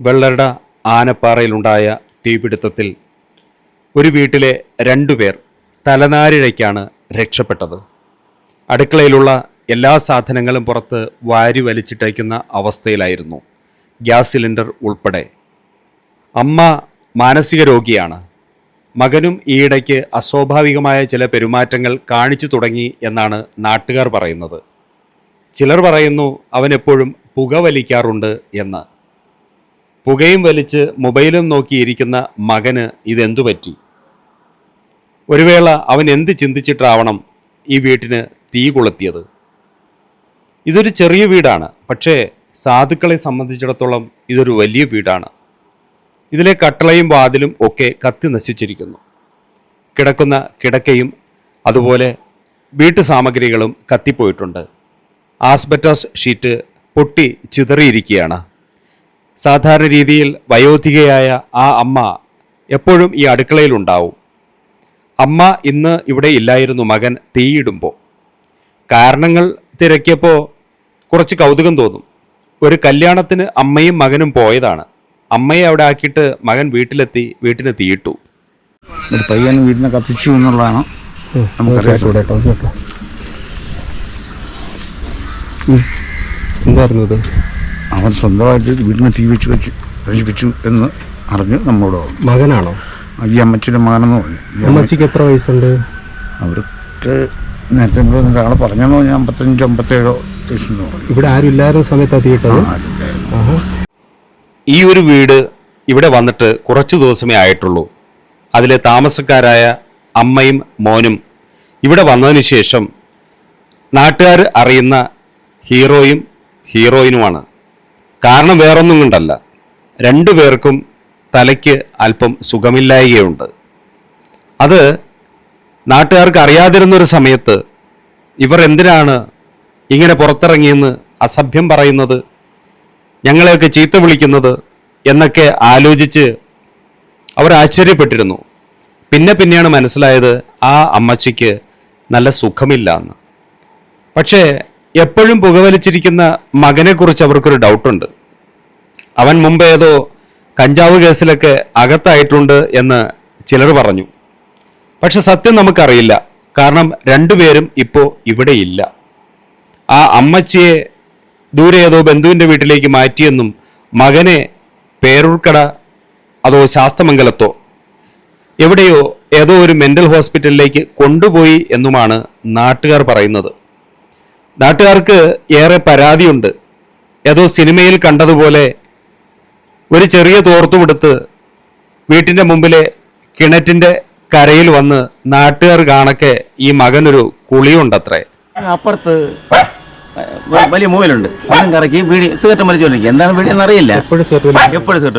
വെള്ളറട ആനപ്പാറയിലുണ്ടായ തീപിടുത്തത്തിൽ ഒരു വീട്ടിലെ രണ്ടുപേർ തലനാരിഴയ്ക്കാണ് രക്ഷപ്പെട്ടത്. അടുക്കളയിലുള്ള എല്ലാ സാധനങ്ങളും പുറത്ത് വാരി വലിച്ചിട്ടേക്കുന്ന അവസ്ഥയിലായിരുന്നു ഗ്യാസ് സിലിണ്ടർ ഉൾപ്പെടെ. അമ്മ മാനസിക രോഗിയാണ്. മകനും ഈയിടയ്ക്ക് അസ്വാഭാവികമായ ചില പെരുമാറ്റങ്ങൾ കാണിച്ചു തുടങ്ങി എന്നാണ് നാട്ടുകാർ പറയുന്നത്. ചിലർ പറയുന്നു അവനെപ്പോഴും പുക വലിക്കാറുണ്ട് എന്ന്. പുകയും വലിച്ച് മൊബൈലും നോക്കിയിരിക്കുന്ന മകന് ഇതെന്തു പറ്റി? ഒരു വേള അവൻ എന്ത് ചിന്തിച്ചിട്ടാവണം ഈ വീട്ടിന് തീ കൊളുത്തിയത്? ഇതൊരു ചെറിയ വീടാണ്. പക്ഷേ സാധുക്കളെ സംബന്ധിച്ചിടത്തോളം ഇതൊരു വലിയ വീടാണ്. ഇതിലെ കട്ടളയും വാതിലും ഒക്കെ കത്തി നശിച്ചിരിക്കുന്നു. കിടക്കുന്ന കിടക്കയും അതുപോലെ വീട്ടു സാമഗ്രികളും കത്തിപ്പോയിട്ടുണ്ട്. ആസ്ബറ്റാസ് ഷീറ്റ് പൊട്ടി ചിതറിയിരിക്കുകയാണ്. സാധാരണ രീതിയിൽ വയോധികയായ ആ അമ്മ എപ്പോഴും ഈ അടുക്കളയിലുണ്ടാവും. അമ്മ ഇന്ന് ഇവിടെ ഇല്ലായിരുന്നു മകൻ തീയിടുമ്പോൾ കാരണങ്ങൾ തിരക്കിയപ്പോൾ കുറച്ച് കൗതുകം തോന്നും. ഒരു കല്യാണത്തിന് അമ്മയും മകനും പോയതാണ്. അമ്മയെ അവിടെ ആക്കിയിട്ട് മകൻ വീട്ടിലെത്തി വീട്ടിന് തീയിട്ടു. ഒരു പയ്യൻ വീടിനെ കത്തിച്ചു എന്നുള്ളതാണ് നമുക്കറിയാം. എന്തായിരുന്നു അവൻ സ്വന്തമായിട്ട് വീടിനെ തീ വെച്ച് വെച്ച് നശിപ്പിച്ചു എന്ന് അറിഞ്ഞ് നമ്മളോട് പറഞ്ഞു. മകനാണോ? ഈ അമ്മച്ചിയുടെ മകനെന്ന് പറഞ്ഞു. ഈ അമ്മ- അമ്മച്ചിക്ക് എത്ര വയസ്സുണ്ട്? അവർക്ക് നേരത്തെ ഇവിടെ ഒരാൾ പറഞ്ഞെന്ന് പറഞ്ഞാൽ അമ്പത്തഞ്ചോ അമ്പത്തേഴോ വയസ്സെന്ന് പറഞ്ഞു. ഇവിടെ ആരും ഇല്ലായിരുന്ന സമയത്താണ് തീയിട്ടത് ആരുണ്ടായിരുന്നു. ആഹാ. ഈ ഒരു വീട് ഇവിടെ വന്നിട്ട് കുറച്ച് ദിവസമേ ആയിട്ടുള്ളൂ. അതിലെ താമസക്കാരായ അമ്മയും മോനും ഇവിടെ വന്നതിന് ശേഷം നാട്ടുകാർ അറിയുന്ന ഹീറോയും ഹീറോയിനുമാണ്. കാരണം വേറൊന്നും കൊണ്ടല്ല. രണ്ടു പേർക്കും തലയ്ക്ക് അല്പം സുഖമില്ലായികയുണ്ട്. അത് നാട്ടുകാർക്ക് അറിയാതിരുന്നൊരു സമയത്ത് ഇവർ എന്തിനാണ് ഇങ്ങനെ പുറത്തിറങ്ങിയെന്ന് അസഭ്യം പറയുന്നത് ഞങ്ങളെയൊക്കെ ചീത്ത വിളിക്കുന്നത് എന്നൊക്കെ ആലോചിച്ച് അവർ ആശ്ചര്യപ്പെട്ടിരുന്നു. പിന്നെ പിന്നെയാണ് മനസ്സിലായത് ആ അമ്മച്ചിക്ക് നല്ല സുഖമില്ല എന്ന് പക്ഷേ എപ്പോഴും പുകവലിച്ചിരിക്കുന്ന മകനെക്കുറിച്ച് അവർക്കൊരു ഡൗട്ടുണ്ട്. അവൻ മുമ്പ് ഏതോ കഞ്ചാവ് കേസിലൊക്കെ അകത്തായിട്ടുണ്ട് എന്ന് ചിലർ പറഞ്ഞു. പക്ഷെ സത്യം നമുക്കറിയില്ല. കാരണം രണ്ടുപേരും ഇപ്പോൾ ഇവിടെയില്ല. ആ അമ്മച്ചിയെ ദൂരെ ഏതോ ബന്ധുവിന്റെ വീട്ടിലേക്ക് മാറ്റിയെന്നും മകനെ പേരൂർക്കട അതോ ശാസ്തമംഗലത്തോ എവിടെയോ ഏതോ ഒരു മെന്റൽ ഹോസ്പിറ്റലിലേക്ക് കൊണ്ടുപോയി എന്നുമാണ് നാട്ടുകാർ പറയുന്നത്. നാട്ടുകാർക്ക് ഏറെ പരാതിയുണ്ട് ഏതോ സിനിമയിൽ കണ്ടതുപോലെ ഒരു ചെറിയ തോർത്തുമെടുത്ത് വീട്ടിന്റെ മുമ്പിലെ കിണറ്റിന്റെ കരയിൽ വന്ന് നാട്ടുകാർ കാണക്കെ ഈ മകനൊരു കുളിയുണ്ടത്രേ അപ്പുറത്ത് വലിയ മൂവലുണ്ട് കറക്കി വീടി സിഗരറ്റ് മരിച്ചോണ്ടിരിക്കും എന്താണ് വീടി എന്നറിയില്ല എപ്പോഴും സിഗരറ്റ്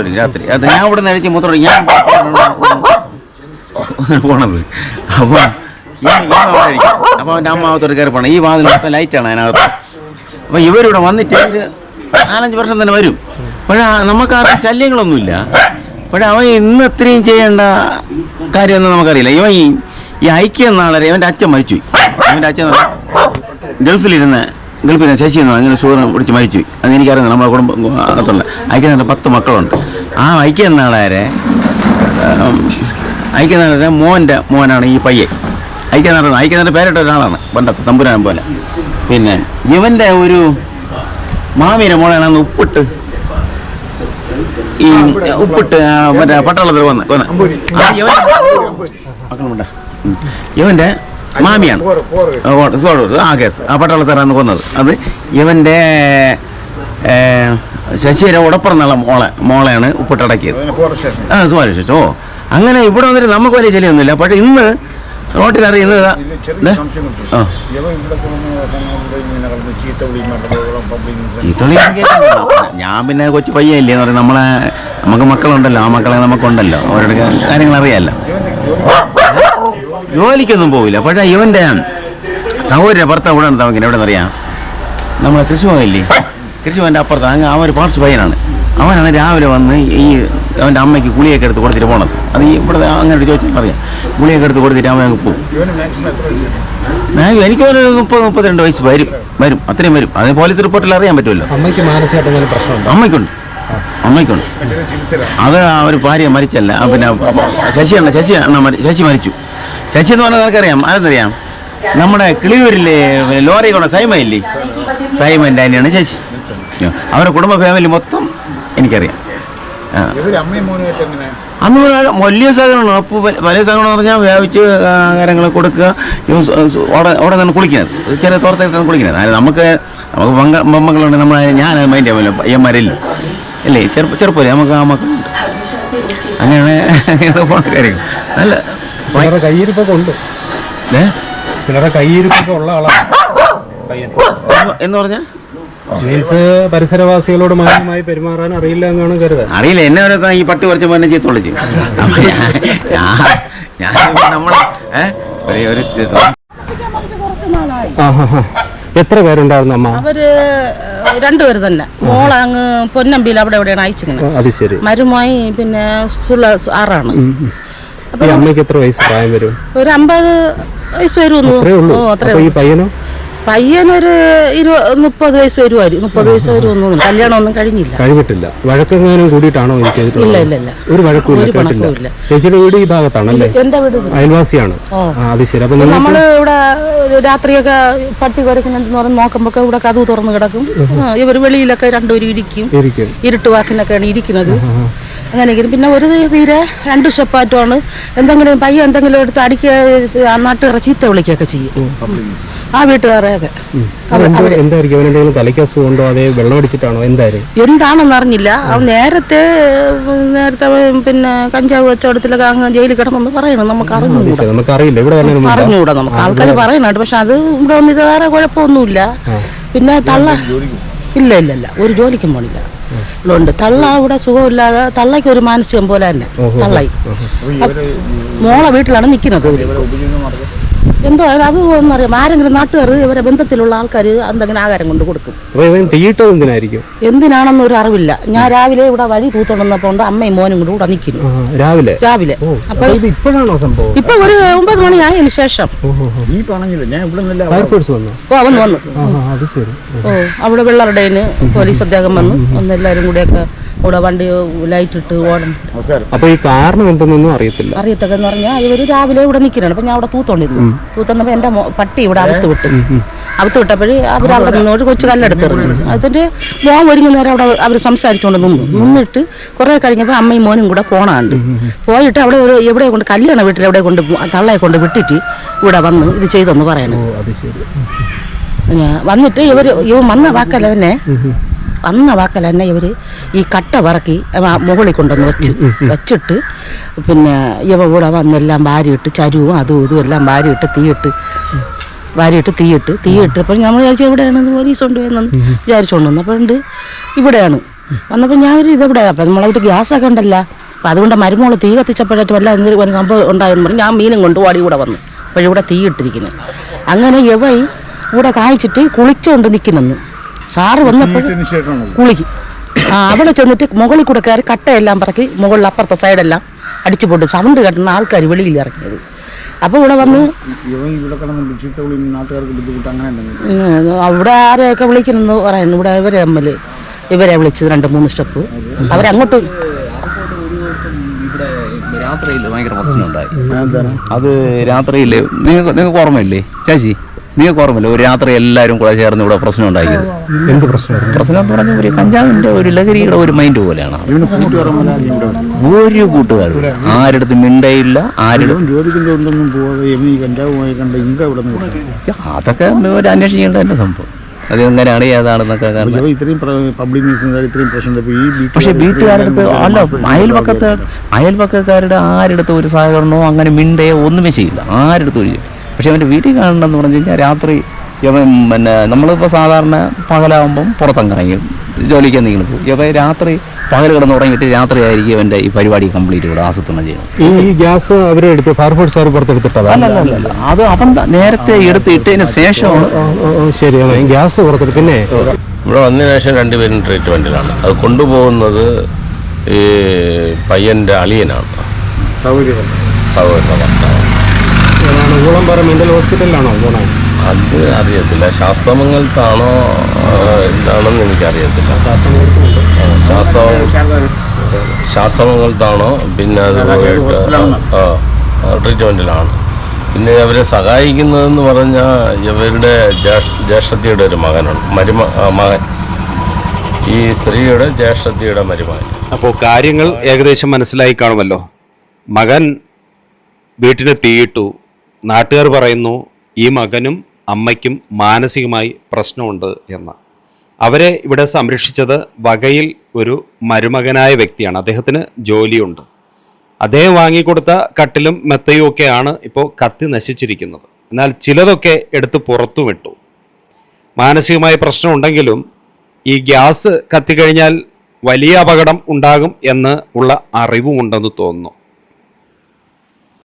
വലിക്കും രാത്രി അത് ഞാൻ ഇവിടെ നിന്ന് അഴിച്ച് മൂത്രം ഞാൻ പോണത് അപ്പോൾ അവന്റെ അമ്മ അകത്തോട്ട് കയറി പോകണം ഈ വാതിൽ മൊത്തം ലൈറ്റാണ് അതിനകത്ത്. അപ്പോൾ ഇവരിവിടെ വന്നിട്ട് ഒരു നാലഞ്ച് വർഷം തന്നെ വരും. പക്ഷേ നമുക്ക് ആ ശല്യങ്ങളൊന്നുമില്ല. പക്ഷേ അവൻ ഇന്ന് ഇത്രയും ചെയ്യേണ്ട കാര്യമൊന്നും നമുക്കറിയില്ല. ഇവൻ ഈ ഈ ഐക്യം നാളെ ഇവന്റെ അച്ഛൻ മരിച്ചു അവന്റെ അച്ഛൻ ഗൾഫിലിരുന്ന് ഗൾഫിൽ ശശി എന്ന് അങ്ങനെ ഷുഗർ പിടിച്ച് മരിച്ചു അത് എനിക്കറിയാം നമ്മുടെ കുടുംബം അകത്തുള്ള ഐക്യം പത്ത് മക്കളുണ്ട്. ആ ഐക്യം നാളാരെ ഐക്യനാഥന്റെ മോന്റെ മോനാണ് ഈ പയ്യൻ. ഐക്യനാഥൻ ഐക്യനാഥന്റെ പേരിട്ട ഒരാളാണ് പണ്ടത്തെ തമ്പുരാൻ പോലെ. പിന്നെ ഇവന്റെ ഒരു മാമീര മോളാണ് ഉപ്പിട്ട് ഈ ഉപ്പിട്ട് മറ്റേ പട്ടാളത്തിൽ വന്ന് വന്ന്. മക്കളുമുണ്ട ഇവന്റെ മാമിയാണ്. ആ, കേസ്. ആ പട്ടാളത്തിലാണ് കൊന്നത്. അത് ഇവന്റെ ശശിയുടെ ഉടപ്പുറന്നുള്ള മോളെ മോളെയാണ് ഉപ്പിട്ടടക്കിയത് ആ സുമാരക്ഷിച്ചു ഓ അങ്ങനെ ഇവിടെ വന്നിട്ട് നമുക്ക് വലിയ ചെലിയൊന്നുമില്ല പക്ഷെ ഇന്ന് റോട്ടിൽ അറിയുന്നത്. ആ. ഞാൻ പിന്നെ കൊച്ചു പയ്യല്ലേ എന്ന് പറയും. നമ്മളെ നമുക്ക് മക്കളുണ്ടല്ലോ. ആ മക്കളെ നമുക്കുണ്ടല്ലോ. അവരുടെ കാര്യങ്ങൾ അറിയാമല്ലോ ജോലിക്കൊന്നും പോവില്ല. പക്ഷേ ഇവന്റെ സഹോദര ഭർത്താവ് ഇവിടെ ഉണ്ടാവും എവിടെ അറിയാം? നമ്മളെ കൃഷിഭവനില്ലേ കൃഷിഭവന്റെ അപ്പുറത്ത് അങ്ങ് അവൻ ഒരു പാർട്സ് പയ്യനാണ്. അവനാണ് രാവിലെ വന്ന് ഈ അവന്റെ അമ്മയ്ക്ക് ഗുളിയൊക്കെ എടുത്ത് കൊടുത്തിട്ട് പോണത്. അത് ഈ ഇവിടെ അങ്ങനെ ചോദിച്ചാൽ അറിയാം ഗുളിയൊക്കെ എടുത്ത് കൊടുത്തിട്ട് അവൻ അങ്ങ് പോകും എനിക്ക് ഒരു മുപ്പത് മുപ്പത്തിരണ്ട് വയസ്സ് വരും വരും അത്രയും വരും. അത് പോലീസ് റിപ്പോർട്ടിൽ അറിയാൻ പറ്റുമല്ലോ അമ്മയ്ക്ക് മാനസികമായിട്ട് പ്രശ്നമുണ്ടോ? അമ്മയ്ക്കുണ്ട്. അമ്മയ്ക്കുണ്ട്. അത് ആ ഒരു ഭാര്യ മരിച്ചല്ല. പിന്നെ ശശി അണ്ണ ശശി അണ്ണ ശശി മരിച്ചു. ശശി എന്ന് പറഞ്ഞാൽ നിനക്കറിയാം ആരെന്നറിയാം? നമ്മുടെ കിളിയൂരിലെ ലോറി കൊണ്ട സൈമ ഇല്ലേ? സൈമന്റെ അനിയാണ് ശശി. അവരുടെ കുടുംബ ഫാമിലി മൊത്തം എനിക്കറിയാം. അന്ന് ഒരു വലിയ സഹകരണമാണ്. അപ്പോൾ വലിയ സഹകരണം എന്ന് പറഞ്ഞാൽ വ്യാപിച്ച് കാര്യങ്ങൾ കൊടുക്കുക. അവിടെ അവിടെ നിന്ന് കുളിക്കുന്നത്. ചെറിയ തോർത്തായിട്ടാണ് കുളിക്കുന്നത്. അതായത് നമുക്ക് നമുക്ക് പങ്ക മമ്മകളുണ്ട് നമ്മൾ ഞാൻ മൈൻഡ് ആവില്ല പയ്യന്മാരില്ല അല്ലേ ചെറുപ്പം ചെറുപ്പം നമുക്ക് ആ മക്കളുണ്ട് അങ്ങനെയാണ് അങ്ങനെ പോണ കാര്യങ്ങൾ. നല്ല ചിലരുടെ കയ്യിരിപ്പൊക്കെ ഉണ്ട്. ഏ? ചിലരുടെ കയ്യിരിപ്പൊക്കെ ഉള്ള ആളാണ്. എന്ന് എന്ന് പറഞ്ഞാൽ മീൻസ് പരിസരവാസികളോട് മാന്യമായി പെരുമാറാൻ അറിയില്ല എന്നാണ് കരുതാൻ. അറിയില്ല എന്നെ ഒരു ഈ പട്ടി കുറച്ച് പോലെ ചീത്ത ഞാൻ ഞാൻ ഞാൻ നമ്മൾ ഏഹ് ഒരു എത്ര പേരുണ്ടായിരുന്നു അമ്മ? അവർ രണ്ടുപേര് തന്നെ. മോൾ അങ്ങ് പൊന്നമ്പിയിൽ അവിടെ എവിടെയാണ് അയച്ചിങ്ങനെ അത് ശരി. മരുമായി പിന്നെ സ്കൂളിൽ ആറാണ്. അമ്മയ്ക്ക് എത്ര വയസ്സ് പ്രായം വരും? ഒരു അമ്പത് വയസ്സ് വരുമെന്ന് അത്രേ ഉള്ളൂ. ഓ അത്രേ ഈ പയ്യനോ? പയ്യനൊരു ഇരു മുപ്പത് വയസ്സ് വരുമായിരിക്കും മുപ്പത് വയസ്സ് വരുമൊന്നും കല്യാണം ഒന്നും കഴിഞ്ഞില്ല. കഴിഞ്ഞിട്ടില്ല. വഴക്കെങ്ങാനും കൂടിയിട്ടാണോ ഇല്ല ഇല്ല ഇല്ല. ഒരു ചേച്ചിയുടെ വീട് ഈ ഭാഗത്താണല്ലേ? എന്റെ വീട്. അയൽവാസിയാണ്. അത് ശരി. അപ്പൊ നമ്മൾ ഇവിടെ രാത്രിയൊക്കെ പട്ടി കുറയ്ക്കുന്നുണ്ടെന്ന് പറഞ്ഞ് നോക്കുമ്പോ ഇവിടെ കഥ തുറന്നു കിടക്കും. ഇവർ ഇവർ വെളിയിലൊക്കെ രണ്ടുപേരും ഇരിക്കും. ഇരുട്ട് വാക്കിനൊക്കെയാണ് ഇരിക്കുന്നത്. അങ്ങനെ ഇരിക്കും പിന്നെ ഒരു തീരെ രണ്ട് ഷെപ്പാറ്റുമാണ് എന്തെങ്കിലും പയ്യ എന്തെങ്കിലും എടുത്ത് അടിക്കുക നാട്ടുകാരെ ചീത്ത വിളിക്കുകയൊക്കെ ചെയ്യും. ആ വീട്ടുകാരെയൊക്കെ. എന്തായിരിക്കും? തലയ്ക്ക് അതേ വെള്ളം അടിച്ചിട്ടാണോ? എന്തായാലും എന്താണെന്ന് അറിഞ്ഞില്ല. അവൻ നേരത്തെ നേരത്തെ പിന്നെ കഞ്ചാവ് കച്ചവടത്തിലൊക്കെ അങ്ങ് ജയിലിൽ കിടന്നെന്ന് പറയണം. നമുക്ക് അറിഞ്ഞുകൂടാ നമുക്ക് അറിയില്ല ഇവിടെ അറിഞ്ഞുകൂടാ നമുക്ക്. ആൾക്കാർ പറയുന്നുണ്ട്. പക്ഷെ അത് ഇവിടെ വന്നിട്ട് വേറെ കുഴപ്പമൊന്നുമില്ല. പിന്നെ തള്ള ഇല്ല ഇല്ല ഇല്ല. ഒരു ജോലിക്കും പോണില്ല. ഉണ്ട് തള്ള ഇവിടെ സുഖമില്ലാതെ തള്ളയ്ക്ക് ഒരു മാനസികം പോലെ തന്നെ. തള്ളായി. മോളെ വീട്ടിലാണ് നിൽക്കുന്നത് ഇവർ. എന്തോ അത് ഒന്നറിയാം ആരെങ്കിലും നാട്ടുകാർ ഇവരെ ബന്ധത്തിലുള്ള ആൾക്കാർ എന്തെങ്കിലും ആഹാരം കൊണ്ട് കൊടുക്കും. തീയിട്ടത് എന്തിനായിരിക്കും? എന്തിനാണെന്ന് ഒരു അറിവില്ല. ഞാൻ രാവിലെ ഇവിടെ വഴി പൂത്തുണ്ടെന്നപ്പോണ്ട് അമ്മയും മോനും കൂടെ ഇവിടെ നിൽക്കുന്നു. രാവിലെ? രാവിലെ. അപ്പൊ ഇപ്പോഴാണോ സംഭവം? ഇപ്പൊ ഒരു ഒമ്പത് മണിയായതിനു ശേഷം. ഈ പറഞ്ഞില്ല ഞാൻ ഇവിടെ ഫയർഫോഴ്സ് വന്നു? ഓ വന്ന് വന്നു. ആ, അത് ശരി. ഓ അവിടെ വെള്ളറുടേന് പോലീസ് അദ്ദേഹം വന്നു. ഒന്ന് എല്ലാവരും കൂടെയൊക്കെ ഇവിടെ വണ്ടി ലൈറ്റ് ഇട്ട് ഓടണം. അപ്പൊ ഈ കാരണം എന്തെന്നൊന്നും അറിയത്തില്ല. അറിയത്തൊക്കെ എന്ന് പറഞ്ഞാൽ ഇവർ രാവിലെ ഇവിടെ നിൽക്കുന്നുണ്ട് അപ്പൊ ഞാൻ അവിടെ തൂത്തോണ്ടിരുന്നു. തൂത്തന്നപ്പോ എന്റെ പട്ടി ഇവിടെ അകത്ത് വിട്ടു. അകത്ത് വിട്ടപ്പോഴേ അവരവിടെ നിന്ന് ഒരു കൊച്ചു കല്ലെടുത്തെറിഞ്ഞു അതിന്റെ മോൻ ഒരുങ്ങി നേരം അവിടെ അവർ സംസാരിച്ചുകൊണ്ട് നിന്നു. നിന്നിട്ട് കുറേ കഴിഞ്ഞപ്പോൾ അമ്മയും മോനും കൂടെ പോണാണ്ട്. പോയിട്ട് അവിടെ ഒരു എവിടെ കൊണ്ട് കല്യാണ വീട്ടിൽ എവിടെ കൊണ്ട് തള്ളയെ കൊണ്ട് വിട്ടിട്ട് ഇവിടെ വന്ന് ഇത് ചെയ്തെന്ന് പറയണം. വന്നിട്ട് ഇവർ ഇവൻ വന്ന വാക്കല്ല തന്നെ. വന്ന വാക്കൽ തന്നെ ഇവർ ഈ കട്ട പറക്കി മുകളിൽ കൊണ്ടുവന്ന് വെച്ചു. വെച്ചിട്ട് പിന്നെ ഇവ കൂടെ വന്നെല്ലാം വാരിയിട്ട് ചരുവും അതും ഇതും എല്ലാം വാരിയിട്ട് തീയിട്ട് വാരിയിട്ട് തീയിട്ട് തീയിട്ട്. അപ്പോൾ നമ്മൾ വിചാരിച്ചു എവിടെയാണ് പോലീസ് കൊണ്ടുപോയെന്ന് വിചാരിച്ചുകൊണ്ട് വന്നു. അപ്പോൾ ഉണ്ട് ഇവിടെയാണ്. വന്നപ്പോൾ ഞാൻ ഒരു ഇതെവിടെ അപ്പം നമ്മളവിടെ ഗ്യാസൊക്കെ ഉണ്ടല്ല. അപ്പം അതുകൊണ്ട് മരുമോൾ തീ കത്തിച്ചപ്പോഴായിട്ട് വല്ല എന്തെങ്കിലും ഒരു സംഭവം ഉണ്ടായെന്ന് പറഞ്ഞ് ഞാൻ മീനും കൊണ്ട് വാടി കൂടെ വന്നു. അപ്പോഴിവിടെ തീയിട്ടിരിക്കുന്നത് അങ്ങനെ എവൈ ഇവിടെ കായ്ച്ചിട്ട് കുളിച്ചുകൊണ്ട് നിൽക്കുന്നെന്ന് സാറ് വന്നപ്പോൾ ശേഷമാണല്ലോ കുളിക്കും. ആ അവിടെ ചെന്നിട്ട് മുകളിൽ കൂടെ കയറി കട്ടയെല്ലാം പറക്കി മുകളിൽ അപ്പുറത്തെ സൈഡെല്ലാം അടിച്ചു പൊട്ടി. സൗണ്ട് കേട്ടുന്ന ആൾക്കാർ വെളിയിൽ ഇറങ്ങിയത്. അപ്പോൾ ഇവിടെ വന്ന് അവിടെ ആരെയൊക്കെ വിളിക്കണമെന്ന് പറയുന്നു. ഇവിടെ ഇവരെ തമ്മിൽ ഇവരെ വിളിച്ചത് രണ്ട് മൂന്ന് സ്റ്റെപ്പ്. അവരങ്ങോട്ട് രാത്രിയിൽ ഭയങ്കര പ്രശ്നമുണ്ടായി. അത് രാത്രിയിൽ നിങ്ങൾക്ക് ഓർമ്മയില്ലേ? ചേച്ചി നിങ്ങൾക്ക് ഓർമ്മല്ല ഒരു രാത്രി എല്ലാവരും കൂടെ ചേർന്ന് ഇവിടെ പ്രശ്നം ഉണ്ടാക്കിയത്. എന്ത് പ്രശ്നം പ്രശ്നം എന്ന് പറഞ്ഞാൽ ഒരു കഞ്ചാവിന്റെ ഒരു ലഹരിയുടെ ഒരു മൈൻഡ് പോലെയാണ്. ഒരു കൂട്ടുകാരും ആരുടെ മിണ്ടയില്ല അതൊക്കെ ഒരു അന്വേഷിക്കേണ്ട തന്നെ സംഭവം. അത് എങ്ങനെയാണ് ഏതാണെന്നൊക്കെ കാരണം ഇത്രയും പബ്ലിക് ഇത്രയും പ്രശ്നം ഈ പക്ഷെ വീട്ടുകാരുടെ ഇത്രയും അല്ല അയൽപക്കത്ത് അയൽപക്കക്കാരുടെ ആരെടുത്ത് ഒരു സഹകരണമോ അങ്ങനെ മിണ്ടയോ ഒന്നുമേ ചെയ്യില്ല. ആരുടെ ഒരു ചെയ്യും പക്ഷെ അവന്റെ വീട്ടിൽ കാണണമെന്ന് പറഞ്ഞു കഴിഞ്ഞാൽ രാത്രി ഇവൻ പിന്നെ നമ്മളിപ്പോൾ സാധാരണ പകലാകുമ്പം പുറത്തങ്ങിറങ്ങി ജോലിക്ക് എന്തെങ്കിലും പോകും രാത്രി പകൽ കിടന്ന് ഉറങ്ങിയിട്ട് രാത്രിയായിരിക്കും ഇവന്റെ ഈ പരിപാടി കംപ്ലീറ്റ് ഇവിടെ ആസൂത്രണം ചെയ്യുന്നത്. ഈ ഗ്യാസ് അവരെ എടുത്ത് ഫയർഫോഴ്സ് അവർ പുറത്തെടുത്തിട്ടതാ? അല്ല അത് അവൻ നേരത്തെ എടുത്ത് ഇട്ടതിന് ശേഷമാണ് ശരി ഗ്യാസ് പുറത്തെടുത്ത്. പിന്നെ? ഇവിടെ വന്നതിന് ശേഷം രണ്ടുപേരും ട്രീറ്റ്മെന്റിലാണ്. അത് കൊണ്ടുപോകുന്നത് ഈ പയ്യന്റെ അളിയനാണ്. സൗകര്യം ഭർത്താവ് ഏതാണ്? ഊളംപാറ മെന്റൽ ഹോസ്പിറ്റലിലാണോ പോണേ? അത് അറിയത്തില്ല. ശാസ്ത്രമംഗലത്താണോ എന്താണെന്ന് എനിക്കറിയത്തില്ല. ശാസ്ത്രമുണ്ട് ശാസ്ത്ര ശാസ്ത്രമംഗലത്താണോ പിന്നെ അത് പോയിട്ട് ട്രീറ്റ്മെന്റിലാണ് പിന്നെ അവരെ സഹായിക്കുന്നതെന്ന് പറഞ്ഞാൽ ഇവരുടെ ജ്യേഷ്- ജ്യേഷ്ഠത്തിയുടെ ഒരു മകനുണ്ട്. മരുമ മകൻ. ഈ സ്ത്രീയുടെ ജ്യേഷ്ഠത്തിയുടെ മരുമകൻ. അപ്പോൾ കാര്യങ്ങൾ ഏകദേശം മനസ്സിലായി കാണുമല്ലോ. മകൻ വീട്ടിന് തീയിട്ടു നാട്ടുകാർ പറയുന്നു ഈ മകനും അമ്മയ്ക്കും മാനസികമായി പ്രശ്നമുണ്ട് എന്ന്. അവരെ ഇവിടെ സംരക്ഷിച്ചത് വകയിൽ ഒരു മരുമകനായ വ്യക്തിയാണ്. അദ്ദേഹത്തിന് ജോലിയുണ്ട്. അദ്ദേഹം വാങ്ങിക്കൊടുത്ത കട്ടിലും മെത്തയും ഒക്കെയാണ് ഇപ്പോൾ കത്തി നശിച്ചിരിക്കുന്നത്. എന്നാൽ ചിലതൊക്കെ എടുത്ത് പുറത്തു വിട്ടു. മാനസികമായ പ്രശ്നമുണ്ടെങ്കിലും ഈ ഗ്യാസ് കത്തിക്കഴിഞ്ഞാൽ വലിയ അപകടം ഉണ്ടാകും എന്ന് ഉള്ള അറിവുമുണ്ടെന്ന് തോന്നുന്നു.